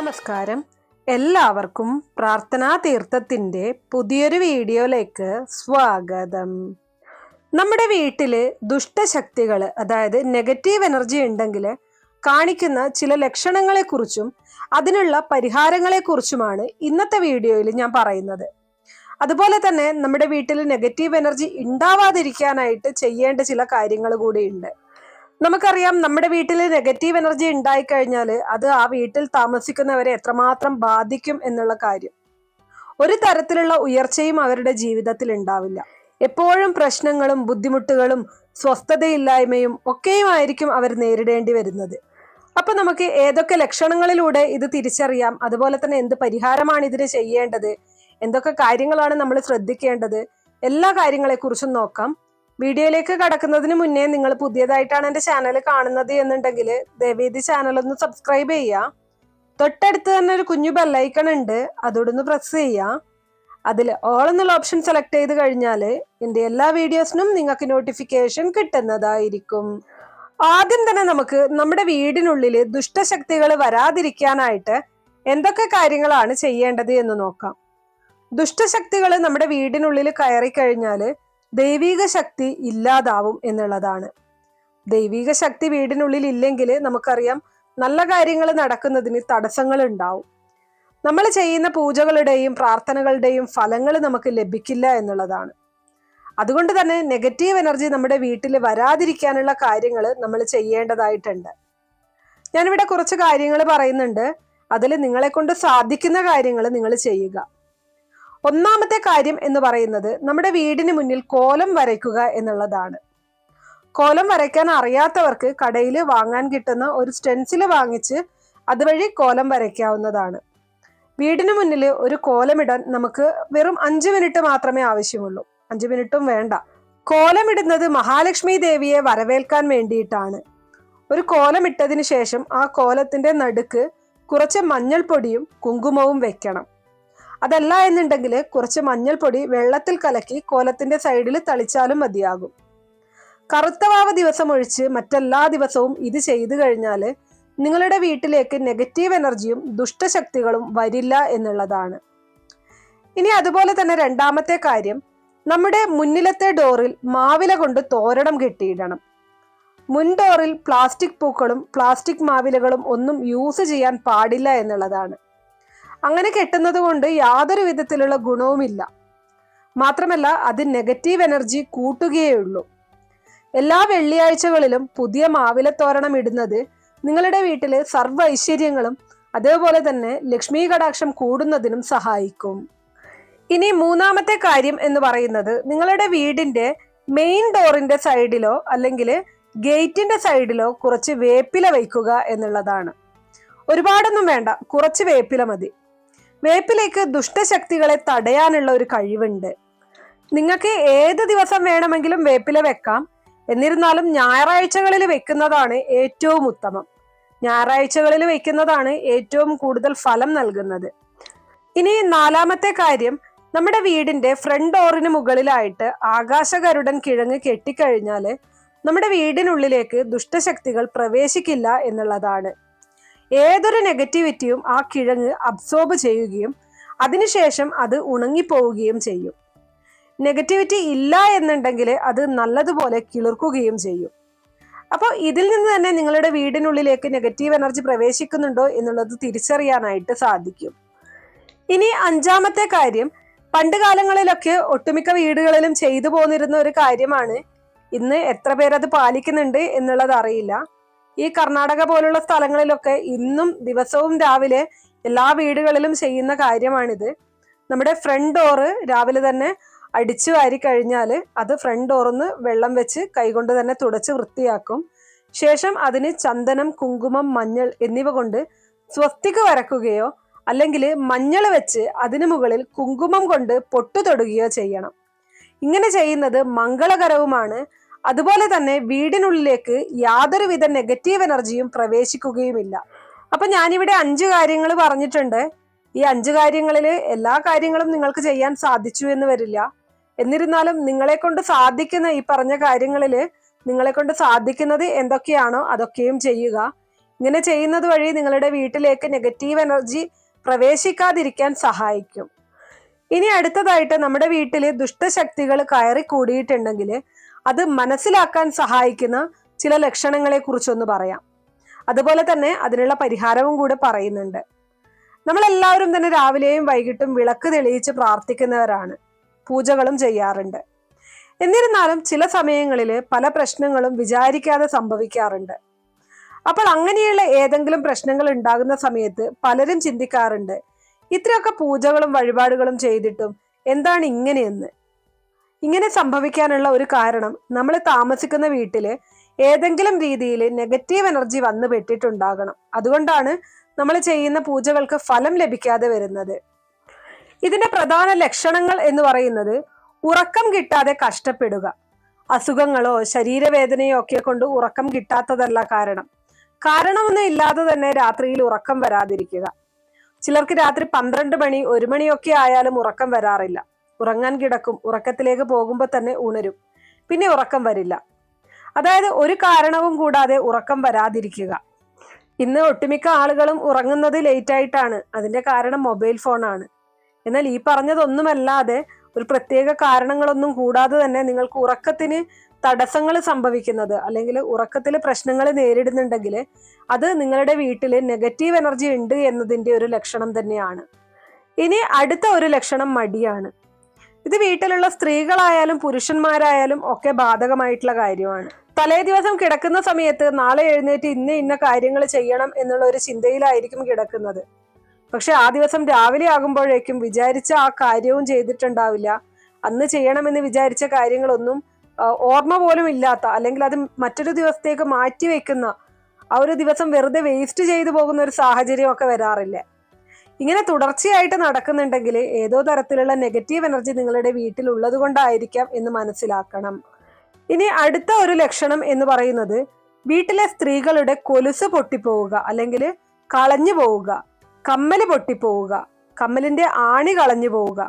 നമസ്കാരം. എല്ലാവർക്കും പ്രാർത്ഥനാ തീർത്ഥത്തിന്റെ പുതിയൊരു വീഡിയോയിലേക്ക് സ്വാഗതം. നമ്മുടെ വീട്ടിൽ ദുഷ്ടശക്തികൾ അതായത് നെഗറ്റീവ് എനർജി ഉണ്ടെങ്കിൽ കാണിക്കുന്ന ചില ലക്ഷണങ്ങളെക്കുറിച്ചും അതിനുള്ള പരിഹാരങ്ങളെക്കുറിച്ചുമാണ് ഇന്നത്തെ വീഡിയോയിൽ ഞാൻ പറയുന്നത്. അതുപോലെ തന്നെ നമ്മുടെ വീട്ടിൽ നെഗറ്റീവ് എനർജി ഉണ്ടാവാതിരിക്കാനായിട്ട് ചെയ്യേണ്ട ചില കാര്യങ്ങൾ കൂടിയുണ്ട്. നമുക്കറിയാം നമ്മുടെ വീട്ടിൽ നെഗറ്റീവ് എനർജി ഉണ്ടായിക്കഴിഞ്ഞാൽ അത് ആ വീട്ടിൽ താമസിക്കുന്നവരെ എത്രമാത്രം ബാധിക്കും എന്നുള്ള കാര്യം. ഒരു തരത്തിലുള്ള ഉയർച്ചയും അവരുടെ ജീവിതത്തിൽ ഉണ്ടാവില്ല. എപ്പോഴും പ്രശ്നങ്ങളും ബുദ്ധിമുട്ടുകളും സ്വസ്ഥതയില്ലായ്മയും ഒക്കെയുമായിരിക്കും അവർ നേരിടേണ്ടി വരുന്നത്. അപ്പൊ നമുക്ക് ഏതൊക്കെ ലക്ഷണങ്ങളിലൂടെ ഇത് തിരിച്ചറിയാം? അതുപോലെ തന്നെ എന്ത് പരിഹാരമാണ് ഇതിന് ചെയ്യേണ്ടത്? എന്തൊക്കെ കാര്യങ്ങളാണ് നമ്മൾ ശ്രദ്ധിക്കേണ്ടത്? എല്ലാ കാര്യങ്ങളെക്കുറിച്ചും നോക്കാം. വീഡിയോയിലേക്ക് കടക്കുന്നതിന് മുന്നേ നിങ്ങൾ പുതിയതായിട്ടാണ് എന്റെ ചാനൽ കാണുന്നത് എന്നുണ്ടെങ്കിൽ ദയവേദി ചാനൽ ഒന്ന് സബ്സ്ക്രൈബ് ചെയ്യുക. തൊട്ടടുത്ത് തന്നെ ഒരു കുഞ്ഞു ബെല്ലൈക്കൺ ഉണ്ട്. അതോടൊന്ന് പ്രസ് ചെയ്യുക. അതിൽ ഓൾ എന്നുള്ള ഓപ്ഷൻ സെലക്ട് ചെയ്ത് കഴിഞ്ഞാൽ എന്റെ എല്ലാ വീഡിയോസിനും നിങ്ങൾക്ക് നോട്ടിഫിക്കേഷൻ കിട്ടുന്നതായിരിക്കും. ആദ്യം തന്നെ നമുക്ക് നമ്മുടെ വീടിനുള്ളിൽ ദുഷ്ടശക്തികൾ വരാതിരിക്കാനായിട്ട് എന്തൊക്കെ കാര്യങ്ങളാണ് ചെയ്യേണ്ടത് എന്ന് നോക്കാം. ദുഷ്ടശക്തികൾ നമ്മുടെ വീടിനുള്ളിൽ കയറി കഴിഞ്ഞാൽ ദൈവിക ശക്തി ഇല്ലാതാവും എന്നുള്ളതാണ്. ദൈവീക ശക്തി വീടിനുള്ളിൽ ഇല്ലെങ്കിൽ നമുക്കറിയാം നല്ല കാര്യങ്ങൾ നടക്കുന്നതിന് തടസ്സങ്ങൾ ഉണ്ടാവും. നമ്മൾ ചെയ്യുന്ന പൂജകളുടെയും പ്രാർത്ഥനകളുടെയും ഫലങ്ങൾ നമുക്ക് ലഭിക്കില്ല എന്നുള്ളതാണ്. അതുകൊണ്ട് തന്നെ നെഗറ്റീവ് എനർജി നമ്മുടെ വീട്ടിൽ വരാതിരിക്കാനുള്ള കാര്യങ്ങൾ നമ്മൾ ചെയ്യേണ്ടതായിട്ടുണ്ട്. ഞാനിവിടെ കുറച്ച് കാര്യങ്ങൾ പറയുന്നുണ്ട്. അതിൽ നിങ്ങളെ കൊണ്ട് സാധിക്കുന്ന കാര്യങ്ങൾ നിങ്ങൾ ചെയ്യുക. ഒന്നാമത്തെ കാര്യം എന്ന് പറയുന്നത് നമ്മുടെ വീടിന് മുന്നിൽ കോലം വരയ്ക്കുക എന്നുള്ളതാണ്. കോലം വരയ്ക്കാൻ അറിയാത്തവർക്ക് കടയിൽ വാങ്ങാൻ കിട്ടുന്ന ഒരു സ്റ്റെൻസിൽ വാങ്ങിച്ച് അതുവഴി കോലം വരയ്ക്കാവുന്നതാണ്. വീടിന് മുന്നിൽ ഒരു കോലമിടാൻ നമുക്ക് വെറും അഞ്ച് മിനിറ്റ് മാത്രമേ ആവശ്യമുള്ളൂ. അഞ്ച് മിനിറ്റും വേണ്ട. കോലമിടുന്നത് മഹാലക്ഷ്മി ദേവിയെ വരവേൽക്കാൻ വേണ്ടിയിട്ടാണ്. ഒരു കോലമിട്ടതിന് ശേഷം ആ കോലത്തിന്റെ നടുക്ക് കുറച്ച് മഞ്ഞൾപ്പൊടിയും കുങ്കുമവും വെക്കണം. അതല്ല എന്നുണ്ടെങ്കിൽ കുറച്ച് മഞ്ഞൾപ്പൊടി വെള്ളത്തിൽ കലക്കി കോലത്തിന്റെ സൈഡിൽ തളിച്ചാലും മതിയാകും. കറുത്തവാവ ദിവസം ഒഴിച്ച് മറ്റെല്ലാ ദിവസവും ഇത് ചെയ്തു കഴിഞ്ഞാൽ നിങ്ങളുടെ വീട്ടിലേക്ക് നെഗറ്റീവ് എനർജിയും ദുഷ്ടശക്തികളും വരില്ല എന്നുള്ളതാണ്. ഇനി അതുപോലെ തന്നെ രണ്ടാമത്തെ കാര്യം നമ്മുടെ മുന്നിലത്തെ ഡോറിൽ മാവില കൊണ്ട് തോരണം കെട്ടിയിടണം. മുൻ ഡോറിൽ പ്ലാസ്റ്റിക് പൂക്കളും പ്ലാസ്റ്റിക് മാവിലകളും ഒന്നും യൂസ് ചെയ്യാൻ പാടില്ല എന്നുള്ളതാണ്. അങ്ങനെ കെട്ടുന്നത് കൊണ്ട് യാതൊരു വിധത്തിലുള്ള ഗുണവുമില്ല. മാത്രമല്ല അത് നെഗറ്റീവ് എനർജി കൂട്ടുകയേ ഉള്ളൂ എല്ലാ വെള്ളിയാഴ്ചകളിലും പുതിയ മാവിലത്തോരണം ഇടുന്നത് നിങ്ങളുടെ വീട്ടിലെ സർവ ഐശ്വര്യങ്ങളും അതേപോലെ തന്നെ ലക്ഷ്മി കടാക്ഷം കൂടുന്നതിനും സഹായിക്കും. ഇനി മൂന്നാമത്തെ കാര്യം എന്ന് പറയുന്നത് നിങ്ങളുടെ വീടിന്റെ മെയിൻ ഡോറിന്റെ സൈഡിലോ അല്ലെങ്കിൽ ഗേറ്റിന്റെ സൈഡിലോ കുറച്ച് വേപ്പില വയ്ക്കുക എന്നുള്ളതാണ്. ഒരുപാടൊന്നും വേണ്ട കുറച്ച് വേപ്പില മതി. വേപ്പിലേക്ക് ദുഷ്ടശക്തികളെ തടയാനുള്ള ഒരു കഴിവുണ്ട്. നിങ്ങൾക്ക് ഏത് ദിവസം വേണമെങ്കിലും വേപ്പില വെക്കാം. എന്നിരുന്നാലും ഞായറാഴ്ചകളിൽ വെക്കുന്നതാണ് ഏറ്റവും ഉത്തമം. ഞായറാഴ്ചകളിൽ വെക്കുന്നതാണ് ഏറ്റവും കൂടുതൽ ഫലം നൽകുന്നത്. ഇനി നാലാമത്തെ കാര്യം നമ്മുടെ വീടിന്റെ ഫ്രണ്ട് ഡോറിന് മുകളിലായിട്ട് ആകാശഗരുഡൻ കിഴങ്ങ് കെട്ടിക്കഴിഞ്ഞാൽ നമ്മുടെ വീടിനുള്ളിലേക്ക് ദുഷ്ടശക്തികൾ പ്രവേശിക്കില്ല എന്നുള്ളതാണ്. ഏതൊരു നെഗറ്റിവിറ്റിയും ആ കിഴങ്ങ് അബ്സോർബ് ചെയ്യുകയും അതിനുശേഷം അത് ഉണങ്ങിപ്പോവുകയും ചെയ്യും. നെഗറ്റിവിറ്റി ഇല്ല എന്നുണ്ടെങ്കിൽ അത് നല്ലതുപോലെ കിളിർക്കുകയും ചെയ്യും. അപ്പോൾ ഇതിൽ നിന്ന് തന്നെ നിങ്ങളുടെ വീടിനുള്ളിലേക്ക് നെഗറ്റീവ് എനർജി പ്രവേശിക്കുന്നുണ്ടോ എന്നുള്ളത് തിരിച്ചറിയാനായിട്ട് സാധിക്കും. ഇനി അഞ്ചാമത്തെ കാര്യം പണ്ട് കാലങ്ങളിലൊക്കെ ഒട്ടുമിക്ക വീടുകളിലും ചെയ്തു പോന്നിരുന്ന ഒരു കാര്യമാണ് ഇന്ന് എത്ര പേരത് പാലിക്കുന്നുണ്ട് എന്നുള്ളത് അറിയില്ല. ഈ കർണാടക പോലുള്ള സ്ഥലങ്ങളിലൊക്കെ ഇന്നും ദിവസവും രാവിലെ എല്ലാ വീടുകളിലും ചെയ്യുന്ന കാര്യമാണിത്. നമ്മുടെ ഫ്രണ്ട് ഡോറ് രാവിലെ തന്നെ അടിച്ചു വാരി കഴിഞ്ഞാൽ അത് ഫ്രണ്ട് ഡോറിന്ന് വെള്ളം വെച്ച് കൈകൊണ്ട് തന്നെ തുടച്ച് വൃത്തിയാക്കും. ശേഷം അതിന് ചന്ദനം കുങ്കുമം മഞ്ഞൾ എന്നിവ കൊണ്ട് സ്വസ്തിക്ക് വരക്കുകയോ അല്ലെങ്കിൽ മഞ്ഞൾ വെച്ച് അതിനു മുകളിൽ കുങ്കുമം കൊണ്ട് പൊട്ടു തൊടുകയോ ചെയ്യണം. ഇങ്ങനെ ചെയ്യുന്നത് മംഗളകരവുമാണ്. അതുപോലെ തന്നെ വീടിനുള്ളിലേക്ക് യാതൊരുവിധ നെഗറ്റീവ് എനർജിയും പ്രവേശിക്കുകയുമില്ല. അപ്പൊ ഞാനിവിടെ അഞ്ച് കാര്യങ്ങൾ പറഞ്ഞിട്ടുണ്ട്. ഈ അഞ്ച് കാര്യങ്ങളിൽ എല്ലാ കാര്യങ്ങളും നിങ്ങൾക്ക് ചെയ്യാൻ സാധിച്ചു എന്ന് വരില്ല. എന്നിരുന്നാലും നിങ്ങളെ കൊണ്ട് സാധിക്കുന്ന ഈ പറഞ്ഞ കാര്യങ്ങളിൽ നിങ്ങളെ കൊണ്ട് സാധിക്കുന്നത് എന്തൊക്കെയാണോ അതൊക്കെയും ചെയ്യുക. ഇങ്ങനെ ചെയ്യുന്നത് വഴി നിങ്ങളുടെ വീട്ടിലേക്ക് നെഗറ്റീവ് എനർജി പ്രവേശിക്കാതിരിക്കാൻ സഹായിക്കും. ഇനി അടുത്തതായിട്ട് നമ്മുടെ വീട്ടിൽ ദുഷ്ടശക്തികൾ കയറി കൂടിയിട്ടുണ്ടെങ്കിൽ അത് മനസ്സിലാക്കാൻ സഹായിക്കുന്ന ചില ലക്ഷണങ്ങളെ കുറിച്ചൊന്ന് പറയാം. അതുപോലെ തന്നെ അതിനുള്ള പരിഹാരവും കൂടെ പറയുന്നുണ്ട്. നമ്മളെല്ലാവരും തന്നെ രാവിലെയും വൈകിട്ടും വിളക്ക് തെളിയിച്ച് പ്രാർത്ഥിക്കുന്നവരാണ്. പൂജകളും ചെയ്യാറുണ്ട്. എന്നിരുന്നാലും ചില സമയങ്ങളിൽ പല പ്രശ്നങ്ങളും വിചാരിക്കാതെ സംഭവിക്കാറുണ്ട്. അപ്പോൾ അങ്ങനെയുള്ള ഏതെങ്കിലും പ്രശ്നങ്ങൾ ഉണ്ടാകുന്ന സമയത്ത് പലരും ചിന്തിക്കാറുണ്ട് ഇത്രയൊക്കെ പൂജകളും വഴിപാടുകളും ചെയ്തിട്ടും എന്താണ് ഇങ്ങനെയെന്ന്? ഇങ്ങനെ സംഭവിക്കാനുള്ള ഒരു കാരണം നമ്മൾ താമസിക്കുന്ന വീട്ടിൽ ഏതെങ്കിലും രീതിയിൽ നെഗറ്റീവ് എനർജി വന്നു പെട്ടിട്ടുണ്ടാകണം. അതുകൊണ്ടാണ് നമ്മൾ ചെയ്യുന്ന പൂജകൾക്ക് ഫലം ലഭിക്കാതെ വരുന്നത്. ഇതിന്റെ പ്രധാന ലക്ഷണങ്ങൾ എന്ന് പറയുന്നത് ഉറക്കം കിട്ടാതെ കഷ്ടപ്പെടുക. അസുഖങ്ങളോ ശരീരവേദനയോ ഒക്കെ കൊണ്ട് ഉറക്കം കിട്ടാത്തതല്ല കാരണം. കാരണമൊന്നും ഇല്ലാതെ തന്നെ രാത്രിയിൽ ഉറക്കം വരാതിരിക്കുക. ചിലർക്ക് രാത്രി പന്ത്രണ്ട് മണി ഒരു മണിയൊക്കെ ആയാലും ഉറക്കം വരാറില്ല. ഉറങ്ങാൻ കിടക്കും ഉറക്കത്തിലേക്ക് പോകുമ്പോൾ തന്നെ ഉണരും. പിന്നെ ഉറക്കം വരില്ല. അതായത് ഒരു കാരണവും കൂടാതെ ഉറക്കം വരാതിരിക്കുക. ഇന്ന് ഒട്ടുമിക്ക ആളുകളും ഉറങ്ങുന്നത് ലേറ്റ് ആയിട്ടാണ്. അതിന്റെ കാരണം മൊബൈൽ ഫോണാണ് എന്നാൽ ഈ പറഞ്ഞതൊന്നുമല്ലാതെ ഒരു പ്രത്യേക കാരണങ്ങളൊന്നും കൂടാതെ തന്നെ നിങ്ങൾക്ക് ഉറക്കത്തിന് തടസ്സങ്ങൾ സംഭവിക്കുന്നത് അല്ലെങ്കിൽ ഉറക്കത്തിൽ പ്രശ്നങ്ങൾ നേരിടുന്നുണ്ടെങ്കിൽ അത് നിങ്ങളുടെ വീട്ടിൽ നെഗറ്റീവ് എനർജി ഉണ്ട് എന്നതിന്റെ ഒരു ലക്ഷണം തന്നെയാണ്. ഇനി അടുത്ത ഒരു ലക്ഷണം മടിയാണ്. ഇത് വീട്ടിലുള്ള സ്ത്രീകളായാലും പുരുഷന്മാരായാലും ഒക്കെ ബാധകമായിട്ടുള്ള കാര്യമാണ്. തലേ ദിവസം കിടക്കുന്ന സമയത്ത് നാളെ എഴുന്നേറ്റ് ഇന്ന ഇന്ന കാര്യങ്ങൾ ചെയ്യണം എന്നുള്ള ഒരു ചിന്തയിലായിരിക്കും കിടക്കുന്നത്. പക്ഷെ ആ ദിവസം രാവിലെ ആകുമ്പോഴേക്കും വിചാരിച്ച ആ കാര്യവും ചെയ്തിട്ടുണ്ടാവില്ല. അന്ന് ചെയ്യണമെന്ന് വിചാരിച്ച കാര്യങ്ങളൊന്നും ഓർമ്മ പോലും ഇല്ലാത്ത അല്ലെങ്കിൽ അത് മറ്റൊരു ദിവസത്തേക്ക് മാറ്റി വെക്കുന്ന ആ ഒരു ദിവസം വെറുതെ വേസ്റ്റ് ചെയ്തു പോകുന്ന ഒരു സാഹചര്യം ഒക്കെ വരാറില്ല. ഇങ്ങനെ തുടർച്ചയായിട്ട് നടക്കുന്നുണ്ടെങ്കിൽ ഏതോ തരത്തിലുള്ള നെഗറ്റീവ് എനർജി നിങ്ങളുടെ വീട്ടിൽ ഉള്ളത് കൊണ്ടായിരിക്കാം എന്ന് മനസ്സിലാക്കണം. ഇനി അടുത്ത ഒരു ലക്ഷണം എന്ന് പറയുന്നത് വീട്ടിലെ സ്ത്രീകളുടെ കൊലുസ് പൊട്ടിപ്പോവുക അല്ലെങ്കിൽ കളഞ്ഞു പോവുക കമ്മൽ പൊട്ടിപ്പോവുക കമ്മലിന്റെ ആണി കളഞ്ഞു പോവുക.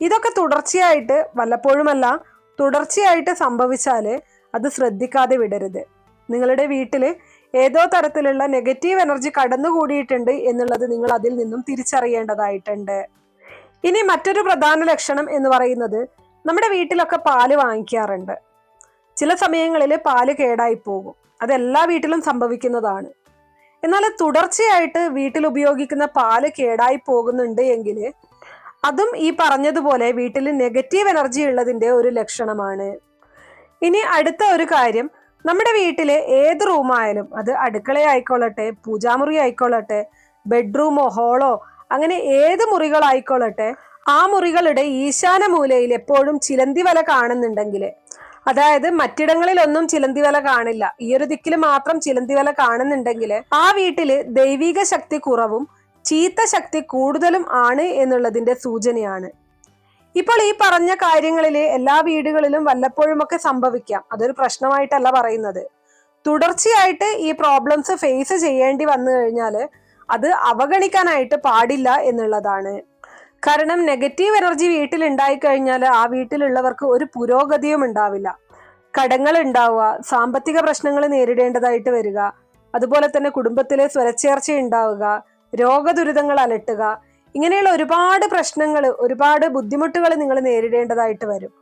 ഇതൊക്കെ തുടർച്ചയായിട്ട് വല്ലപ്പോഴുമല്ല തുടർച്ചയായിട്ട് സംഭവിച്ചാൽ അത് ശ്രദ്ധിക്കാതെ വിടരുത്. നിങ്ങളുടെ വീട്ടിൽ ഏതോ തരത്തിലുള്ള നെഗറ്റീവ് എനർജി കടന്നുകൂടിയിട്ടുണ്ട് എന്നുള്ളത് നിങ്ങൾ അതിൽ നിന്നും തിരിച്ചറിയേണ്ടതായിട്ടുണ്ട്. ഇനി മറ്റൊരു പ്രധാന ലക്ഷണം എന്ന് പറയുന്നത് നമ്മുടെ വീട്ടിലൊക്കെ പാൽ വാങ്ങിക്കാറുണ്ട്. ചില സമയങ്ങളിൽ പാൽ കേടായി പോകും. അതെല്ലാ വീട്ടിലും സംഭവിക്കുന്നതാണ്. എന്നാൽ തുടർച്ചയായിട്ട് വീട്ടിൽ ഉപയോഗിക്കുന്ന പാൽ കേടായി പോകുന്നുണ്ട് എങ്കിൽ അതും ഈ പറഞ്ഞതുപോലെ വീട്ടിൽ നെഗറ്റീവ് എനർജി ഉള്ളതിന്റെ ഒരു ലക്ഷണമാണ്. ഇനി അടുത്ത ഒരു കാര്യം നമ്മുടെ വീട്ടിലെ ഏത് റൂമായാലും അത് അടുക്കള ആയിക്കോളട്ടെ പൂജാമുറി ആയിക്കൊള്ളട്ടെ ബെഡ്റൂമോ ഹോളോ അങ്ങനെ ഏത് മുറികളായിക്കൊള്ളട്ടെ ആ മുറികളുടെ ഈശാന മൂലയിൽ എപ്പോഴും ചിലന്തി വല കാണുന്നുണ്ടെങ്കിൽ അതായത് മറ്റിടങ്ങളിലൊന്നും ചിലന്തി വല കാണില്ല. ഈ ഒരു ദിക്കിൽ മാത്രം ചിലന്തി വല കാണുന്നുണ്ടെങ്കിൽ ആ വീട്ടിൽ ദൈവിക ശക്തി കുറവും ചീത്ത ശക്തി കൂടുതലും ആണ് എന്നുള്ളതിന്റെ സൂചനയാണ്. ഇപ്പോൾ ഈ പറഞ്ഞ കാര്യങ്ങളിൽ എല്ലാ വീടുകളിലും വല്ലപ്പോഴും ഒക്കെ സംഭവിക്കാം. അതൊരു പ്രശ്നമായിട്ടല്ല പറയുന്നത്. തുടർച്ചയായിട്ട് ഈ പ്രോബ്ലംസ് ഫേസ് ചെയ്യേണ്ടി വന്നു കഴിഞ്ഞാൽ അത് അവഗണിക്കാനായിട്ട് പാടില്ല എന്നുള്ളതാണ്. കാരണം നെഗറ്റീവ് എനർജി വീട്ടിൽ ഉണ്ടായി കഴിഞ്ഞാൽ ആ വീട്ടിലുള്ളവർക്ക് ഒരു പുരോഗതിയും ഉണ്ടാവില്ല. കടങ്ങൾ ഉണ്ടാവുക സാമ്പത്തിക പ്രശ്നങ്ങൾ നേരിടേണ്ടതായിട്ട് വരിക അതുപോലെ തന്നെ കുടുംബത്തിലെ സ്വരച്ചേർച്ച ഉണ്ടാവുക രോഗദുരിതങ്ങൾ അലട്ടുക ഇങ്ങനെയുള്ള ഒരുപാട് പ്രശ്നങ്ങൾ ഒരുപാട് ബുദ്ധിമുട്ടുകൾ നിങ്ങൾ നേരിടേണ്ടതായിട്ട് വരും.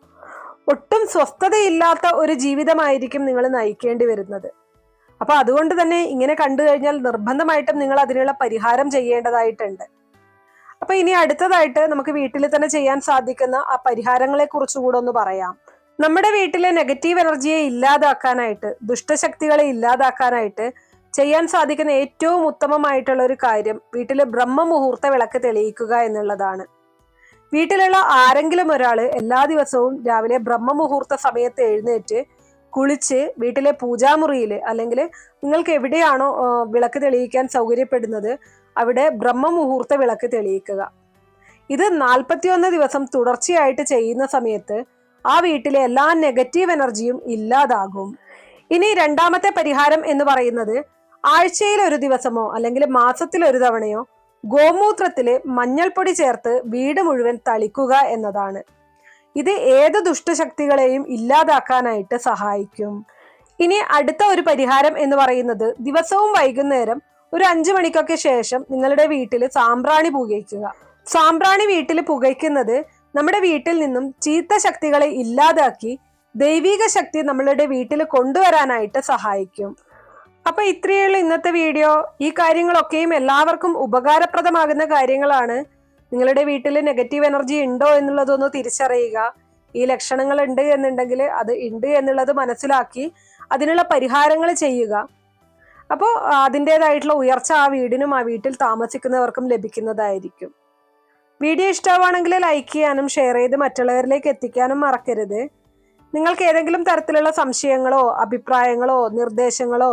ഒട്ടും സ്വസ്ഥതയില്ലാത്ത ഒരു ജീവിതമായിരിക്കും നിങ്ങൾ നയിക്കേണ്ടി വരുന്നത്. അപ്പൊ അതുകൊണ്ട് തന്നെ ഇങ്ങനെ കണ്ടു കഴിഞ്ഞാൽ നിർബന്ധമായിട്ടും നിങ്ങൾ അതിനുള്ള പരിഹാരം ചെയ്യേണ്ടതായിട്ടുണ്ട്. അപ്പൊ ഇനി അടുത്തതായിട്ട് നമുക്ക് വീട്ടിൽ തന്നെ ചെയ്യാൻ സാധിക്കുന്ന ആ പരിഹാരങ്ങളെ കുറിച്ചുകൂടെ ഒന്ന് പറയാം. നമ്മുടെ വീട്ടിലെ നെഗറ്റീവ് എനർജിയെ ഇല്ലാതാക്കാനായിട്ട് ദുഷ്ടശക്തികളെ ഇല്ലാതാക്കാനായിട്ട് ചെയ്യാൻ സാധിക്കുന്ന ഏറ്റവും ഉത്തമമായിട്ടുള്ള ഒരു കാര്യം വീട്ടിലെ ബ്രഹ്മമുഹൂർത്ത വിളക്ക് തെളിയിക്കുക എന്നുള്ളതാണ്. വീട്ടിലുള്ള ആരെങ്കിലും ഒരാൾ എല്ലാ ദിവസവും രാവിലെ ബ്രഹ്മമുഹൂർത്ത സമയത്ത് എഴുന്നേറ്റ് കുളിച്ച് വീട്ടിലെ പൂജാമുറിയിൽ അല്ലെങ്കിൽ നിങ്ങൾക്ക് എവിടെയാണോ വിളക്ക് തെളിയിക്കാൻ സൗകര്യപ്പെടുന്നത് അവിടെ ബ്രഹ്മമുഹൂർത്ത വിളക്ക് തെളിയിക്കുക. ഇത് നാൽപ്പത്തിയൊന്ന് ദിവസം തുടർച്ചയായിട്ട് ചെയ്യുന്ന സമയത്ത് ആ വീട്ടിലെ എല്ലാ നെഗറ്റീവ് എനർജിയും ഇല്ലാതാകും. ഇനി രണ്ടാമത്തെ പരിഹാരം എന്ന് പറയുന്നത് ആഴ്ചയിൽ ഒരു ദിവസമോ അല്ലെങ്കിൽ മാസത്തിൽ ഒരു തവണയോ ഗോമൂത്രത്തിൽ മഞ്ഞൾപ്പൊടി ചേർത്ത് വീട് മുഴുവൻ തളിക്കുക എന്നതാണ്. ഇത് ഏത് ദുഷ്ടശക്തികളെയും ഇല്ലാതാക്കാനായിട്ട് സഹായിക്കും. ഇനി അടുത്ത ഒരു പരിഹാരം എന്ന് പറയുന്നത് ദിവസവും വൈകുന്നേരം ഒരു അഞ്ചു മണിക്കൊക്കെ ശേഷം നിങ്ങളുടെ വീട്ടിൽ സാമ്പ്രാണി പുകയ്ക്കുക. സാമ്പ്രാണി വീട്ടിൽ പുകയ്ക്കുന്നത് നമ്മുടെ വീട്ടിൽ നിന്നും ചീത്ത ശക്തികളെ ഇല്ലാതാക്കി ദൈവിക ശക്തി നമ്മളുടെ വീട്ടിൽ കൊണ്ടുവരാനായിട്ട് സഹായിക്കും. അപ്പൊ ഇത്രയുള്ള ഇന്നത്തെ വീഡിയോ ഈ കാര്യങ്ങളൊക്കെയും എല്ലാവർക്കും ഉപകാരപ്രദമാകുന്ന കാര്യങ്ങളാണ്. നിങ്ങളുടെ വീട്ടിൽ നെഗറ്റീവ് എനർജി ഉണ്ടോ എന്നുള്ളതൊന്ന് തിരിച്ചറിയുക. ഈ ലക്ഷണങ്ങൾ ഉണ്ട് എന്നുണ്ടെങ്കിൽ അത് ഉണ്ട് എന്നുള്ളത് മനസ്സിലാക്കി അതിനുള്ള പരിഹാരങ്ങൾ ചെയ്യുക. അപ്പോൾ അതിന്റെതായിട്ടുള്ള ഉയർച്ച ആ വീടിനും ആ വീട്ടിൽ താമസിക്കുന്നവർക്കും ലഭിക്കുന്നതായിരിക്കും. വീഡിയോ ഇഷ്ടമാണെങ്കിൽ ലൈക്ക് ചെയ്യാനും ഷെയർ ചെയ്ത് മറ്റുള്ളവരിലേക്ക് എത്തിക്കാനും മറക്കരുത്. നിങ്ങൾക്ക് ഏതെങ്കിലും തരത്തിലുള്ള സംശയങ്ങളോ അഭിപ്രായങ്ങളോ നിർദ്ദേശങ്ങളോ